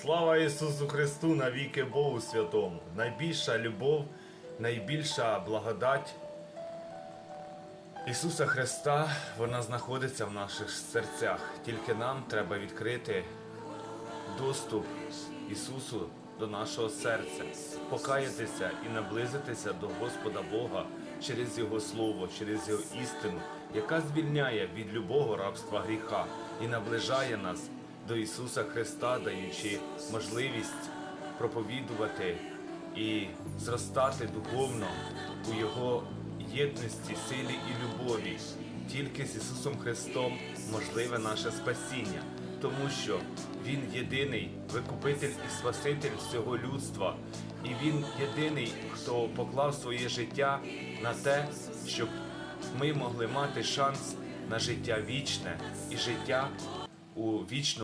Слава Ісусу Христу, навіки Богу Святому. Найбільша любов, найбільша благодать Ісуса Христа, вона знаходиться в наших серцях. Тільки нам треба відкрити доступ Ісусу до нашого серця, покаятися і наблизитися до Господа Бога через Його Слово, через Його істину, яка звільняє від любого рабства гріха і наближає нас до Ісуса Христа, даючи можливість проповідувати і зростати духовно у Його єдності, силі і любові. Тільки з Ісусом Христом можливе наше спасіння, тому що Він єдиний викупитель і спаситель всього людства, і Він єдиний, хто поклав своє життя на те, щоб ми могли мати шанс на життя вічне і життя у вічному.